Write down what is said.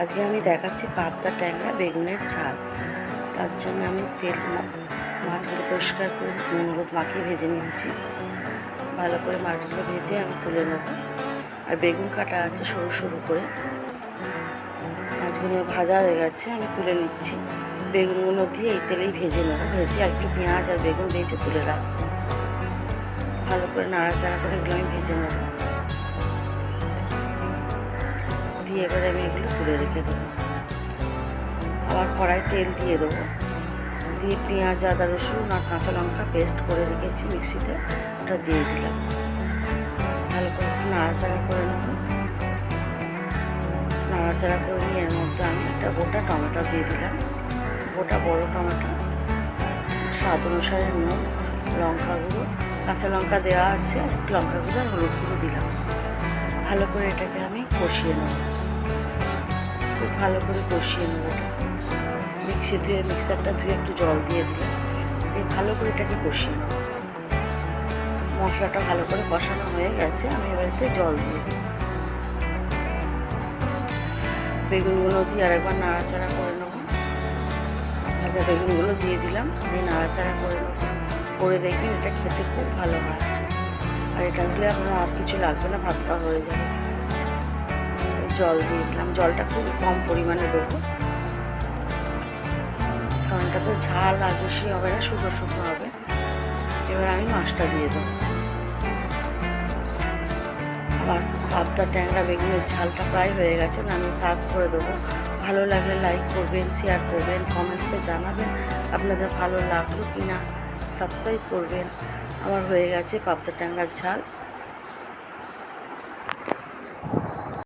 আজকে আমি দেখাচ্ছি পাবদা ট্যাংরা বেগুনের ঝাল তার জন্য আমি তেল মাছগুলো পরিষ্কার করে নুন মাখিয়ে ভেজে নিয়েছি ভালো করে মাছগুলো ভেজে আমি তুলে নেব। আর বেগুন কাটা আছে সরু সরু করে। মাছগুলো ভাজা হয়ে গেছে, আমি তুলে নিচ্ছি। বেগুনগুলো দিয়ে এই তেলেই ভেজে নেব। ভেজে আর একটু পেঁয়াজ আর বেগুন ভেজে তুলে রাখব। ভালো করে নাড়াচাড়া করে এগুলো আমি ভেজে নেব। দিয়ে এবারে আমি এগুলো তুলে রেখে দেবো। আবার কড়াই তেল দিয়ে দেবো। দিয়ে পেঁয়াজ, আদা, রসুন আর কাঁচা লঙ্কা পেস্ট করে রেখেছি মিক্সিতে। ওটা দিয়ে দিলাম। ভালো করে নাড়াচাড়া করে নেব। নাড়াচাড়া করে নিয়ে এর মধ্যে আমি একটা গোটা টমেটো দিয়ে দিলাম। গোটা বড় টমেটো। স্বাদ অনুসারে নুন, লঙ্কা গুঁড়ো, কাঁচা লঙ্কা দেওয়া আছে লঙ্কা গুঁড়ো আর হলুদ গুঁড়ো দিলাম। ভালো করে এটাকে আমি কষিয়ে নেব। ভালো করে কষিয়ে নেব মিক্সি ধুয়ে মিক্সারটা ধুয়ে একটু জল দিয়ে দিলাম। দিয়ে ভালো করে এটাকে কষিয়ে নেব। মশলাটা ভালো করে কষানো হয়ে গেছে, আমি এবারেতে জল দিয়ে দিই বেগুনগুলো দিয়ে আরেকবার নাড়াচাড়া করে নেব। ভাজা বেগুনগুলো দিয়ে দিলাম, দিয়ে নাড়াচাড়া করে নেব। করে দেখবেন এটা খেতে খুব ভালো হয়। আর এটা দিলে আপনার আর কিছু লাগবে না, ভাত খাওয়া হয়ে যাবে। জল দিয়ে দিলাম। জলটা খুব কম পরিমাণে দেবো। কারণ এটা তো ঝাল আর বেশি হবে না, শুকনো শুকনো হবে। এবার আমি মাছটা দিয়ে দেবো। আবার পাবদা ট্যাংরা, বেগুনের ঝালটা প্রায় হয়ে গেছে আমি সার্ভ করে দেবো। ভালো লাগলে লাইক করবেন, শেয়ার করবেন কমেন্টসে জানাবেন। আপনাদের ভালো লাগল কি না সাবস্ক্রাইব করবেন। আমার হয়ে গেছে পাবদা ট্যাংরার ঝাল।